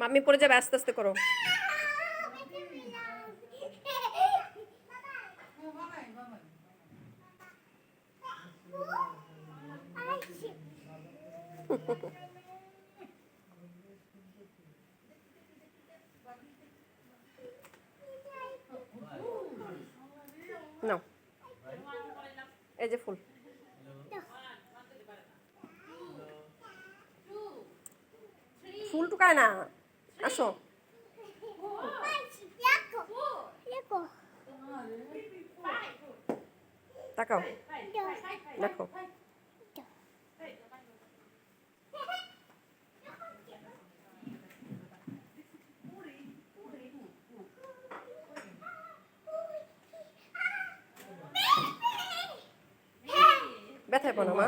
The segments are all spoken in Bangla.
মাম্মি পড়ে যাবে আস্তে আস্তে করো। ফুল। ফুল টুকায় না। আসো তাকাও দেখো ব্যথায় পড়ো মা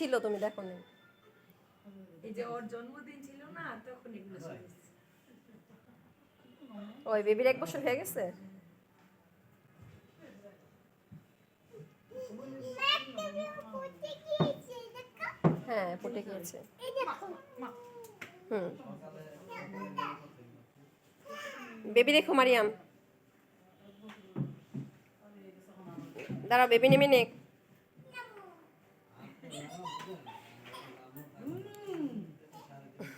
ছিল তুমি দেখো নি। এই যে ওর জন্মদিন ছিল না তখন এগুলো ওই বেবির এক বছর হয়ে গেছে? হ্যাঁ ফুটে গিয়েছে। হুম। বেবি দেখো মারিয়াম। দাঁড়াও বেবি নেমে নেক।